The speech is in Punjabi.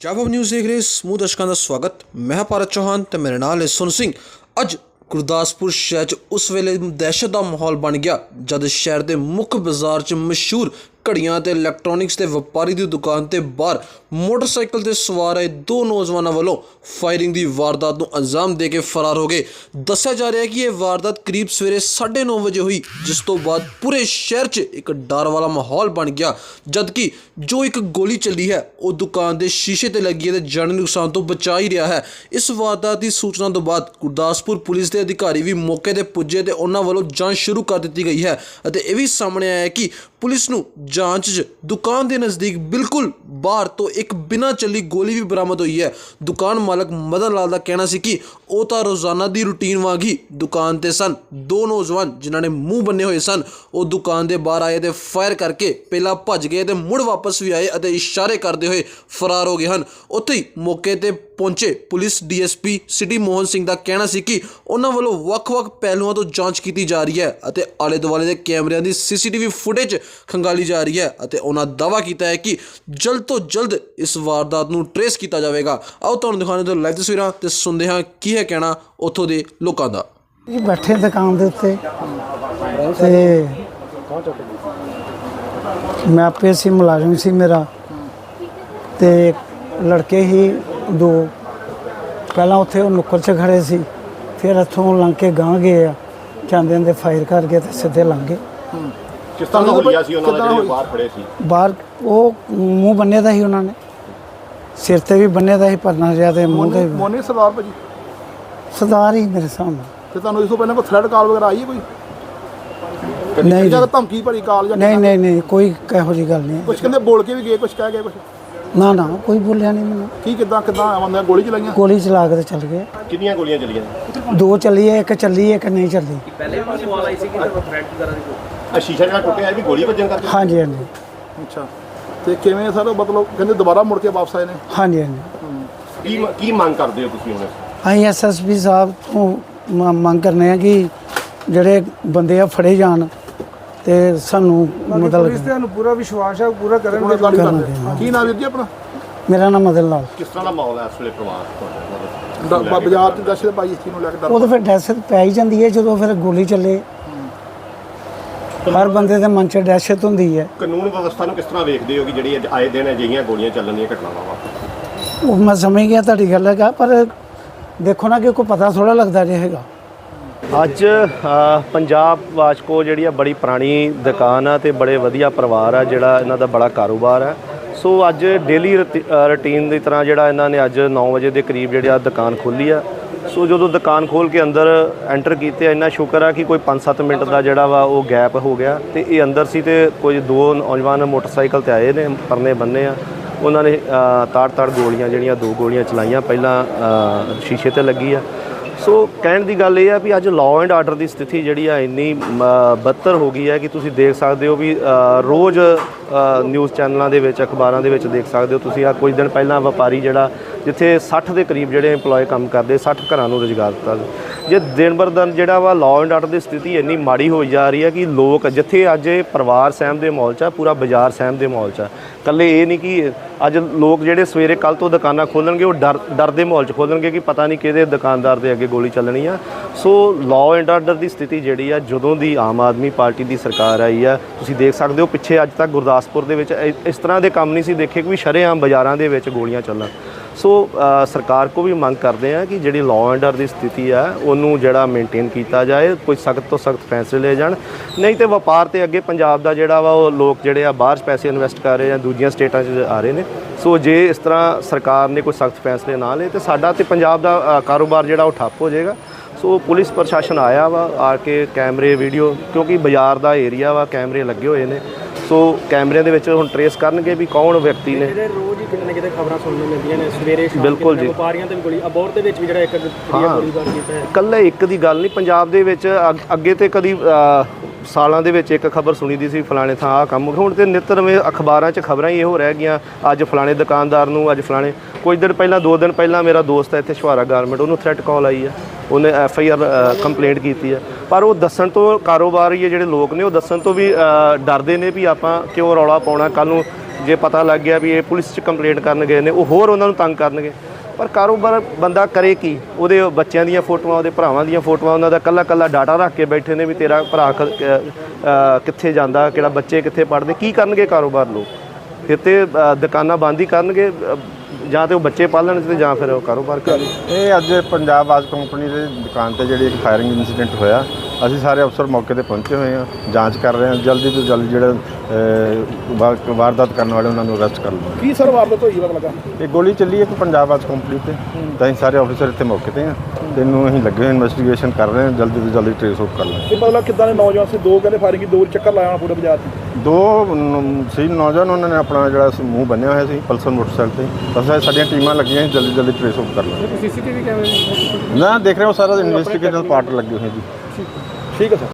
ਜਾਬਬ ਨਿਊਜ਼ ਦੇਖ ਰਹੇ ਸਮੂਹ ਦਰਸ਼ਕਾਂ ਦਾ ਸਵਾਗਤ। ਮੈਂ ਭਾਰਤ ਚੌਹਾਨ ਤੇ ਮੇਰੇ ਨਾਲ ਹੈ ਸੁਨ ਸਿੰਘ। ਅੱਜ ਗੁਰਦਾਸਪੁਰ ਸ਼ਹਿਰ 'ਚ ਉਸ ਵੇਲੇ ਦਹਿਸ਼ਤ ਦਾ ਮਾਹੌਲ ਬਣ ਗਿਆ, ਜਦ ਸ਼ਹਿਰ ਦੇ ਮੁੱਖ ਬਾਜ਼ਾਰ 'ਚ ਮਸ਼ਹੂਰ ਘੜੀਆਂ ਤੇ ਇਲੈਕਟ੍ਰੋਨਿਕਸ ਦੇ ਵਪਾਰੀ ਦੀ ਦੁਕਾਨ ਤੇ ਬਾਹਰ ਮੋਟਰਸਾਈਕਲ ਤੇ ਸਵਾਰ ਆਏ ਦੋ ਨੌਜਵਾਨਾਂ ਵੱਲੋਂ ਫਾਇਰਿੰਗ ਦੀ ਵਾਰਦਾਤ ਨੂੰ ਅੰਜਾਮ ਦੇ ਕੇ ਫਰਾਰ ਹੋ ਗਏ। ਦੱਸਿਆ ਜਾ ਰਿਹਾ ਹੈ ਕਿ ਇਹ ਵਾਰਦਾਤ ਕਰੀਬ ਸਵੇਰੇ 9:30 ਵਜੇ ਹੋਈ, ਜਿਸ ਤੋਂ ਬਾਅਦ ਪੂਰੇ ਸ਼ਹਿਰ 'ਚ ਇੱਕ ਡਰ ਵਾਲਾ ਮਾਹੌਲ ਬਣ ਗਿਆ, ਜਦਕਿ ਜੋ ਇੱਕ ਗੋਲੀ ਚੱਲੀ ਹੈ, ਉਹ ਦੁਕਾਨ ਦੇ ਸ਼ੀਸ਼ੇ ਤੇ ਲੱਗੀ ਹੈ ਤੇ ਜਾਨੀ ਨੁਕਸਾਨ ਤੋਂ ਬਚਾ ਹੀ ਰਿਹਾ ਹੈ। ਇਸ ਵਾਰਦਾਤ ਦੀ ਸੂਚਨਾ ਤੋਂ ਬਾਅਦ ਗੁਰਦਾਸਪੁਰ ਪੁਲਿਸ ਦੇ ਅਧਿਕਾਰੀ ਵੀ ਮੌਕੇ ਤੇ ਪੁੱਜੇ ਤੇ ਉਹਨਾਂ ਵੱਲੋਂ ਜਾਂਚ ਸ਼ੁਰੂ ਕਰ ਦਿੱਤੀ ਗਈ ਹੈ ਅਤੇ ਇਹ ਵੀ ਸਾਹਮਣੇ ਆਇਆ ਹੈ ਕਿ ਪੁਲਿਸ ਨੂੰ ਜਾਂਚ 'ਚ ਦੁਕਾਨ ਦੇ ਨਜ਼ਦੀਕ ਬਿਲਕੁਲ ਬਾਹਰ ਤੋਂ ਇੱਕ ਬਿਨਾਂ ਚੱਲੀ ਗੋਲੀ ਵੀ ਬਰਾਮਦ ਹੋਈ ਹੈ। ਦੁਕਾਨ ਮਾਲਕ ਮਦਨ ਲਾਲ ਦਾ ਕਹਿਣਾ ਸੀ ਕਿ ਉਹ ਤਾਂ ਰੋਜ਼ਾਨਾ ਦੀ ਰੁਟੀਨ ਵਾਂਗ ਹੀ ਦੁਕਾਨ ਤੇ ਸਨ। ਦੋ ਨੌਜਵਾਨ ਜਿਨ੍ਹਾਂ ਨੇ ਮੂੰਹ ਬੰਨੇ ਹੋਏ ਸਨ, ਉਹ ਦੁਕਾਨ ਦੇ ਬਾਹਰ ਆਏ ਤੇ ਫਾਇਰ ਕਰਕੇ ਪਹਿਲਾਂ ਭੱਜ ਗਏ ਤੇ ਮੁੜ ਵਾਪਸ ਵੀ ਆਏ ਅਤੇ ਇਸ਼ਾਰੇ ਕਰਦੇ ਹੋਏ ਫਰਾਰ ਹੋ ਗਏ ਹਨ। ਉੱਥੇ ਹੀ ਮੌਕੇ ਤੇ ਪਹੁੰਚੇ police DSP city Mohan Singh ਦਾ ਕਹਿਣਾ ਸੀ ਕਿ ਉਹਨਾਂ ਵੱਲੋਂ ਵੱਖ-ਵੱਖ ਪਹਿਲੂਆਂ ਤੋਂ ਜਾਂਚ ਕੀਤੀ ਜਾ ਰਹੀ ਹੈ ਅਤੇ ਆਲੇ ਦੁਆਲੇ ਦੇ ਕੈਮਰਿਆਂ ਦੀ ਸੀਸੀਟੀਵੀ ਫੁਟੇਜ ਖੰਗਾਲੀ ਜਾ ਰਹੀ ਹੈ ਅਤੇ ਉਹਨਾਂ ਦਾਅਵਾ ਕੀਤਾ ਹੈ ਕਿ ਜਲਦ ਤੋਂ ਜਲਦ ਇਸ ਵਾਰਦਾਤ ਨੂੰ ਟਰੇਸ ਕੀਤਾ ਜਾਵੇਗਾ। ਆਓ ਤੁਹਾਨੂੰ ਦਿਖਾਉਂਦੇ ਤੋਂ ਲਾਈਵ ਤਸਵੀਰਾਂ ਤੇ ਸੁਣਦੇ ਹਾਂ ਕੀ ਹੈ ਕਹਿਣਾ ਉੱਥੋਂ ਦੇ ਲੋਕਾਂ ਦਾ। ਜੀ ਬੈਠੇ ਦੁਕਾਨ ਦੇ ਉੱਤੇ ਤੇ ਮੈਂ ਆਪੇ ਸੀ, ਮੁਲਾਜ਼ਮ ਸੀ ਮੇਰਾ ਤੇ ਲੜਕੇ ਹੀ ਦੋ। ਪਹਿਲਾਂ ਉੱਥੇ ਉਹ ਨੁੱਕਰ 'ਚ ਖੜੇ ਸੀ, ਫਿਰ ਇੱਥੋਂ ਲੰਘ ਕੇ ਗਾਂ ਗਏ ਆ ਜਾਂਦੇ ਦੇ ਫਾਇਰ ਕਰਕੇ ਤੇ ਸਿੱਧੇ ਲੰਘ ਗਏ। ਕਿਸ ਤਰ੍ਹਾਂ ਦਾ ਹੋਈਆ ਸੀ ਉਹਨਾਂ ਦਾ ਜਿਹੜੇ ਬਾਹਰ ਖੜੇ ਸੀ? ਬਾਹਰ ਉਹ ਮੂੰਹ ਬੰਨੇ ਦਾ ਸੀ ਉਹਨਾਂ ਨੇ। ਸਿਰ ਤੇ ਵੀ ਬੰਨੇ ਦਾ ਸੀ ਪਰਨਾ ਜਿਹਾ ਤੇ ਮੂੰਹ ਤੇ ਵੀ। ਮੋਨੀ ਸਰਦਾਰ ਭਾਜੀ? ਸਰਦਾਰ ਹੀ ਮੇਰੇ ਸਾਹਮਣੇ। ਤੇ ਤੁਹਾਨੂੰ ਇਸ ਤੋਂ ਪਹਿਲਾਂ ਕੋਈ ਥ੍ਰੈਡ ਕਾਲ ਵਗੈਰਾ ਆਈ ਹੈ ਕੋਈ? ਨਹੀਂ ਜਾਂ। ਜੀ, ਧਮਕੀ ਭਰੀ ਕਾਲ ਜਾਂ ਨਹੀਂ ਨਹੀਂ ਨਹੀਂ ਕੋਈ ਇਹੋ ਜਿਹੀ ਗੱਲ ਨਹੀਂ ਕੁਝ ਕਹਿੰਦੇ ਬੋਲ ਕੇ ਵੀ ਗਏ ਕੁਝ ਕਹਿ ਗਏ ਕੁਝ ਨਾ ਨਾ ਕੋਈ ਬੋਲਿਆ ਨਹੀਂ ਮੈਨੂੰ। ਕੀ ਕਿਦਾਂ ਕਿਦਾਂ ਆਉਂਦੇ ਗੋਲੀ ਚਲਾਈਆਂ? ਗੋਲੀ ਚਲਾ ਕੇ ਤੇ ਚੱਲ ਗਏ। ਕਿੰਨੀਆਂ ਗੋਲੀਆਂ ਚੱਲੀਆਂ? ਦੋ ਚੱਲੀ ਹੈ ਇੱਕ ਚੱਲੀ ਹੈ ਇੱਕ ਨਹੀਂ ਚੱਲੀ। ਆ ਸ਼ੀਸ਼ਾ ਜਿਹੜਾ ਟੁੱਟਿਆ ਇਹ ਵੀ ਗੋਲੀ ਵੱਜਣ ਕਰਕੇ? ਹਾਂਜੀ ਹਾਂਜੀ। ਅੱਛਾ। ਤੇ ਕਿਵੇਂ ਸਰ? ਮਤਲਬ ਕਹਿੰਦੇ ਦੁਬਾਰਾ ਮੁੜ ਕੇ ਵਾਪਸ ਆਏ ਨੇ? ਹਾਂਜੀ ਹਾਂਜੀ। ਕੀ ਕੀ ਮੰਗ ਕਰਦੇ ਹੋ ਤੁਸੀਂ ਹੁਣ? ਅਸੀਂ ਐਸਐਸਪੀ ਸਾਹਿਬ ਤੋਂ ਮ- ਮੰਗ ਕਰਨੇ ਆ ਕਿ ਜਿਹੜੇ ਬੰਦੇ ਆ ਫੜੇ ਜਾਣ ਤੇ ਸਾਨੂੰ ਮਤਲਬ ਤੁਹਾਨੂੰ ਪੂਰਾ ਵਿਸ਼ਵਾਸ ਹੈ ਪੂਰਾ ਪੂਰਾ ਕਰਨਗੇ ਕਰਦੇ ਹਾਂ। ਕੀ ਨਾਮ ਵੀਰ ਜੀ ਆਪਣਾ? ਮੇਰਾ ਨਾਮ ਮਦਨ ਲਾਲ। ਕਿਸ ਤਰ੍ਹਾਂ ਦਾ ਮਾਹੌਲ ਹੈ ਇਸ ਵੇਲੇ ਪਰਿਵਾਰ ਬ- ਬਾਜ਼ਾਰ ਚ ਦਸ਼ਤ ਪਾਈ ਇਸ ਚੀਜ਼ ਨੂੰ ਲੈ ਕੇ ਡਰ ਉਹ ਤਾਂ ਫਿਰ ਦਹਿਸ਼ਤ ਪੈ ਹੀ ਜਾਂਦੀ ਹੈ ਜਦੋਂ ਫਿਰ ਗੋਲੀ ਚੱਲੇ। ਹਰ ਬੰਦੇ ਦੇ ਮਨ 'ਚ ਦਹਿਸ਼ਤ ਹੁੰਦੀ ਹੈ। ਕਾਨੂੰਨ ਵਿਵਸਥਾ ਨੂੰ ਕਿਸ ਤਰ੍ਹਾਂ ਵੇਖਦੇ ਹੋ ਕਿ ਜਿਹੜੀ ਅੱਜ ਆਏ ਦਿਨ ਅਜਿਹੀਆਂ ਗੋਲੀਆਂ ਚੱਲਣ ਦੀਆਂ ਘਟਨਾਵਾਂ ਵਾ ਉਹ ਮੈਂ ਸਮਝ ਗਿਆ ਤੁਹਾਡੀ ਗੱਲ ਹੈਗਾ ਪਰ ਦੇਖੋ ਨਾ ਕਿ ਕੋਈ ਪਤਾ ਥੋੜਾ ਲੱਗਦਾ ਜੇ ਹੈਗਾ। ਅੱਜ ਅ, ਪੰਜਾਬ ਵਾਸ਼ਕੋ ਜਿਹੜੀ ਆ ਬੜੀ ਪੁਰਾਣੀ ਦੁਕਾਨ ਆ ਤੇ ਬੜੇ ਵਧੀਆ ਪਰਿਵਾਰ ਆ ਜਿਹੜਾ ਇਹਨਾਂ ਦਾ ਬੜਾ ਕਾਰੋਬਾਰ ਆ। ਸੋ ਅੱਜ ਡੇਲੀ ਰੁਟੀਨ ਦੀ ਤਰ੍ਹਾਂ ਜਿਹੜਾ ਇਹਨਾਂ ਨੇ ਅੱਜ 9 ਵਜੇ ਦੇ ਕਰੀਬ ਜਿਹੜੀ ਆ ਦੁਕਾਨ ਖੋਲੀ ਆ। ਸੋ ਜਦੋਂ ਦੁਕਾਨ ਖੋਲ ਕੇ ਅੰਦਰ ਐਂਟਰ ਕੀਤੇ, ਇੰਨਾ ਸ਼ੁਕਰ ਆ ਕਿ ਕੋਈ 5-7 ਮਿੰਟ ਦਾ ਜਿਹੜਾ ਵਾ ਉਹ ਗੈਪ ਹੋ ਗਿਆ ਤੇ ਇਹ ਅੰਦਰ ਸੀ ਤੇ ਕੋਈ ਦੋ ਨੌਜਵਾਨ ਮੋਟਰਸਾਈਕਲ ਤੇ ਆਏ ਨੇ, ਪਰਨੇ ਬੰਨੇ ਆ। ਉਹਨਾਂ ਨੇ ਤਾੜ-ਤਾੜ ਗੋਲੀਆਂ ਜਿਹੜੀਆਂ, ਦੋ ਗੋਲੀਆਂ ਚਲਾਈਆਂ, ਪਹਿਲਾਂ ਸ਼ੀਸ਼ੇ ਤੇ ਲੱਗੀ ਆ। ਸੋ ਕਹਿਣ ਦੀ ਗੱਲ ਇਹ ਆ ਵੀ ਅੱਜ ਲਾਅ ਐਂਡ ਆਰਡਰ ਦੀ ਸਥਿਤੀ ਜਿਹੜੀ ਆ ਇੰਨੀ ਬਦਤਰ ਹੋ ਗਈ ਹੈ ਕਿ ਤੁਸੀਂ ਦੇਖ ਸਕਦੇ ਹੋ ਵੀ ਰੋਜ਼ ਨਿਊਜ਼ ਚੈਨਲਾਂ ਦੇ ਵਿੱਚ, ਅਖਬਾਰਾਂ ਦੇ ਵਿੱਚ ਦੇਖ ਸਕਦੇ ਹੋ ਤੁਸੀਂ। ਆ ਕੁਝ ਦਿਨ ਪਹਿਲਾਂ ਵਪਾਰੀ ਜਿਹੜਾ ਜਿੱਥੇ 60 ਦੇ ਕਰੀਬ ਜਿਹੜੇ EMPLOYE ਕੰਮ ਕਰਦੇ 60 ਘਰਾਂ ਨੂੰ ਰੁਜ਼ਗਾਰ ਦਿੱਤਾ ਜੇ ਦਿਨ ਬਰ ਦਿਨ ਜਿਹੜਾ ਵਾ ਲਾਅ ਐਂਡ ਆਰਡਰ ਦੀ ਸਥਿਤੀ ਇੰਨੀ ਮਾੜੀ ਹੋਈ ਜਾ ਰਹੀ ਹੈ ਕਿ ਲੋਕ ਜਿੱਥੇ ਅੱਜ ਇਹ ਪਰਿਵਾਰ ਸਹਿਮ ਦੇ ਮਾਹੌਲ 'ਚ ਆ, ਪੂਰਾ ਬਾਜ਼ਾਰ ਸਹਿਮ ਦੇ ਮਾਹੌਲ 'ਚ ਆ। ਕੱਲੇ ਇਹ ਨਹੀਂ ਕਿ ਅੱਜ ਲੋਕ ਜਿਹੜੇ ਸਵੇਰੇ ਕੱਲ ਤੋਂ ਦੁਕਾਨਾਂ ਖੋਲਣਗੇ, ਉਹ ਡਰ ਡਰ ਦੇ ਮਾਹੌਲ 'ਚ ਖੋਲਣਗੇ ਕਿ ਪਤਾ ਨਹੀਂ ਕਿਹਦੇ ਦੁਕਾਨਦਾਰ ਦੇ ਅੱਗੇ ਗੋਲੀ ਚੱਲਣੀ ਆ। ਸੋ ਲਾਅ ਐਂਡ ਆਰਡਰ ਦੀ ਸਥਿਤੀ ਜਿਹੜੀ ਆ, ਜਦੋਂ ਦੀ ਆਮ ਆਦਮੀ ਪਾਰਟੀ ਦੀ ਸਰਕਾਰ ਆਈ ਆ, ਤੁਸੀਂ ਦੇਖ ਸਕਦੇ ਹੋ ਪਿੱਛੇ ਅੱਜ ਤੱਕ ਗੁਰਦਾਸਪੁਰ ਦੇ ਵਿੱਚ ਇਸ ਤਰ੍ਹਾਂ ਦੇ ਕੰਮ ਨਹੀਂ ਸੀ ਦੇਖੇ ਕਿ ਵੀ ਸ਼ਰੇਆਮ ਬਾਜ਼ਾਰਾਂ ਦੇ ਵਿੱਚ ਗੋਲੀਆਂ ਚੱਲਣ। ਸੋ ਸਰਕਾਰ ਕੋ ਵੀ ਮੰਗ ਕਰਦੇ ਆ ਕਿ ਜਿਹੜੀ ਲਾਅ ਐਂਡ ਆਰਡਰ ਦੀ ਸਥਿਤੀ ਆ, ਉਹਨੂੰ ਜਿਹੜਾ ਮੇਨਟੇਨ ਕੀਤਾ ਜਾਏ, ਕੋਈ ਸਖਤ ਤੋਂ ਸਖਤ ਫੈਸਲੇ ਲਏ ਜਾਣ। ਨਹੀਂ ਤੇ ਵਪਾਰ ਤੇ ਅੱਗੇ ਪੰਜਾਬ ਦਾ ਜਿਹੜਾ ਵਾ, ਉਹ ਲੋਕ ਜਿਹੜੇ ਆ, ਬਾਹਰ ਪੈਸੇ ਇਨਵੈਸਟ ਕਰ ਰਹੇ ਆ, ਦੂਜੀਆਂ ਸਟੇਟਾਂ 'ਚ ਆ ਰਹੇ ਨੇ। ਸੋ, ਜੇ ਇਸ ਤਰ੍ਹਾਂ ਸਰਕਾਰ ਨੇ ਕੋਈ ਸਖਤ ਫੈਸਲੇ ਨਾ ਲਏ, ਤੇ ਸਾਡਾ ਤੇ ਪੰਜਾਬ ਦਾ ਕਾਰੋਬਾਰ ਜਿਹੜਾ ਉਹ ਠੱਪ ਹੋ ਜਾਏਗਾ। ਸੋ, ਪੁਲਿਸ ਪ੍ਰਸ਼ਾਸਨ ਆਇਆ ਵਾ, ਆ ਕੇ ਕੈਮਰੇ, ਵੀਡੀਓ, ਕਿਉਂਕਿ ਬਾਜ਼ਾਰ ਦਾ ਏਰੀਆ ਵਾ, ਕੈਮਰੇ ਲੱਗੇ ਹੋਏ ਨੇ। ਸੋ ਕੈਮਰਿਆਂ ਦੇ ਵਿੱਚ ਹੁਣ ਟਰੇਸ ਕਰਨਗੇ ਵੀ ਕੌਣ ਵਿਅਕਤੀ ਨੇ ਜਿਹੜੇ ਰੋਜ਼ ਹੀ ਕਿਤੇ ਨਾ ਕਿਤੇ ਖਬਰਾਂ ਸੁਣਨ ਨੂੰ ਮਿਲਦੀਆਂ ਨੇ ਸਵੇਰੇ ਸ਼ਾਮ ਬਿਲਕੁਲ ਜੀ। ਵਪਾਰੀਆਂ ਤੇ ਵੀ ਗੋਲੀ ਅਬੋਰ ਦੇ ਵਿੱਚ ਵੀ ਜਿਹੜਾ ਇੱਕ ਕੁੜੀਆ ਹਾਂ। ਗੋਲੀਬਾਰ ਕੀਤਾ ਹੈ ਕੱਲੇ ਇੱਕ ਦੀ ਗੱਲ ਨਹੀਂ ਪੰਜਾਬ ਦੇ ਵਿੱਚ ਅੱਗ- ਤੇ ਕਦੀ ਸਾਲਾਂ ਦੇ ਵਿੱਚ ਇੱਕ ਖਬਰ ਸੁਣੀ ਦੀ ਸੀ ਫਲਾਣੇ ਥਾਂ ਆ ਕੰਮ। ਹੁਣ ਤੇ ਨਿੱਤ ਅਖਬਾਰਾਂ 'ਚ ਖਬਰਾਂ ਹੀ ਇਹੋ ਰਹਿ ਗਈਆਂ। ਅੱਜ ਫਲਾਣੇ ਦੁਕਾਨਦਾਰ ਨੂੰ, ਅੱਜ ਫਲਾਣੇ, ਕੁਝ ਦਿਨ ਪਹਿਲਾਂ, ਦੋ ਦਿਨ ਪਹਿਲਾਂ ਮੇਰਾ ਦੋਸਤ ਹੈ ਇੱਥੇ ਸ਼ਵਾਰਾ ਗਾਰਮੈਂਟ, ਉਹਨੂੰ ਥ੍ਰੈਟ ਕਾਲ ਆਈ ਆ। ਉਹਨੇ ਐਫ ਆਈ ਆਰ ਕੰਪਲੇਂਟ ਕੀਤੀ ਹੈ ਪਰ ਉਹ ਦੱਸਣ ਤੋਂ ਕਾਰੋਬਾਰੀ ਜਿਹੜੇ ਲੋਕ ਨੇ, ਉਹ ਦੱਸਣ ਤੋਂ ਵੀ ਡਰਦੇ ਨੇ ਵੀ ਆਪਾਂ ਕਿਉਂ ਰੌਲਾ ਪਾਉਣਾ। ਕੱਲ ਨੂੰ ਜੇ ਪਤਾ ਲੱਗ ਗਿਆ ਵੀ ਇਹ ਪੁਲਿਸ 'ਚ ਕੰਪਲੇਂਟ ਕਰਨ ਗਏ ਨੇ, ਉਹ ਹੋਰ ਉਹਨਾਂ ਨੂੰ ਤੰਗ ਕਰਨਗੇ। ਪਰ ਕਾਰੋਬਾਰ ਬੰਦਾ ਕਰੇ ਕੀ? ਉਹਦੇ ਬੱਚਿਆਂ ਦੀਆਂ ਫੋਟੋਆਂ, ਉਹਦੇ ਭਰਾਵਾਂ ਦੀਆਂ ਫੋਟੋਆਂ, ਉਹਨਾਂ ਦਾ ਕੱਲਾ ਕੱਲਾ ਡਾਟਾ ਰੱਖ ਕੇ ਬੈਠੇ ਨੇ ਵੀ ਤੇਰਾ ਭਰਾ ਕਿੱਥੇ ਜਾਂਦਾ, ਕਿਹੜਾ ਬੱਚੇ ਕਿੱਥੇ ਪੜ੍ਹਦੇ, ਕੀ ਕਰਨਗੇ ਕਾਰੋਬਾਰ ਲੋਕ? ਫਿਰ ਤੇ ਦੁਕਾਨਾਂ ਬੰਦ ਹੀ ਕਰਨਗੇ ਜਾਂ ਤੇ ਉਹ ਬੱਚੇ ਪਾਲਣ ਤੇ ਜਾਂ ਫਿਰ ਉਹ ਕਾਰੋਬਾਰ ਕਰਨ ਇਹ ਅੱਜ ਪੰਜਾਬ ਆਜ ਕੰਪਨੀ ਦੇ ਦੁਕਾਨ ਤੇ ਜਿਹੜੀ ਇੱਕ ਫਾਇਰਿੰਗ ਇਨਸੀਡੈਂਟ ਹੋਇਆ ਅਸੀਂ ਸਾਰੇ ਅਫਸਰ ਮੌਕੇ ਤੇ ਪਹੁੰਚੇ ਹੋਏ ਹਾਂ ਜਾਂਚ ਕਰ ਰਹੇ ਹਾਂ ਜਲਦੀ ਤੋਂ ਜਲਦੀ ਜਿਹੜੇ ਵਾਰਦਾਤ ਕਰਨ ਵਾਲੇ ਉਹਨਾਂ ਨੂੰ ਅਰੈਸਟ ਕਰ ਲਵਾਂਗੇ। ਕੀ ਸਰ ਵਾਰਦਾਤ ਹੋਈ ਪਤਾ ਲੱਗਾ ਇਹ ਗੋਲੀ ਚੱਲੀ ਇੱਕ ਪੰਜਾਬ ਆਜ ਕੰਪਨੀ ਤੇ ਤਾਂ ਅਸੀਂ ਸਾਰੇ ਅਫਸਰ ਇੱਥੇ ਮੌਕੇ ਤੇ ਹਾਂ। ਤੇ ਇਹਨੂੰ ਅਸੀਂ ਲੱਗੇ ਹੋਏ ਇਨਵੈਸਟੀਗੇਸ਼ਨ ਕਰ ਰਹੇ ਹਾਂ ਜਲਦੀ ਤੋਂ ਜਲਦੀ ਟ੍ਰੇਸ ਆਊਟ ਕਰ ਲਾਂਗੇ ਇਹ ਮਤਲਬ ਕਿੱਦਾਂ ਦੇ ਨੌਜਵਾਨ ਸੀ? ਦੋ ਕਹਿੰਦੇ ਫਾਇਰਿੰਗ ਦੋ ਚੱਕਰ ਲਾਇਆ ਹੋਣਾ ਪੂਰੇ ਬਾਜ਼ਾਰ 'ਚ। ਦੋ ਨ- ਸੀ ਨੌਜਵਾਨ ਉਹਨਾਂ ਨੇ ਆਪਣਾ ਜਿਹੜਾ ਸੀ ਮੂੰਹ ਬੰਨਿਆ ਹੋਇਆ ਸੀ ਪਲਸਰ ਮੋਟਰਸਾਈਕਲ ਤੇ। ਬਸ ਇਹ ਸਾਡੀਆਂ ਟੀਮਾਂ ਲੱਗੀਆਂ ਸੀ, ਜਲਦੀ ਜਲਦੀ ਟ੍ਰੇਸ ਆਊਟ ਕਰ ਲਾਂਗੇ ਸੀਸੀਟੀਵੀ ਕੈਮਰੇ ਨਾ ਦੇਖ ਰਹੇ ਹੋ ਸਾਰਾ ਇਨਵੈਸਟੀਗੇਸ਼ਨ ਪਾਰਟ ਲੱਗੇ ਹੋਏ ਜੀ। ਠੀਕ ਹੈ ਸਰ।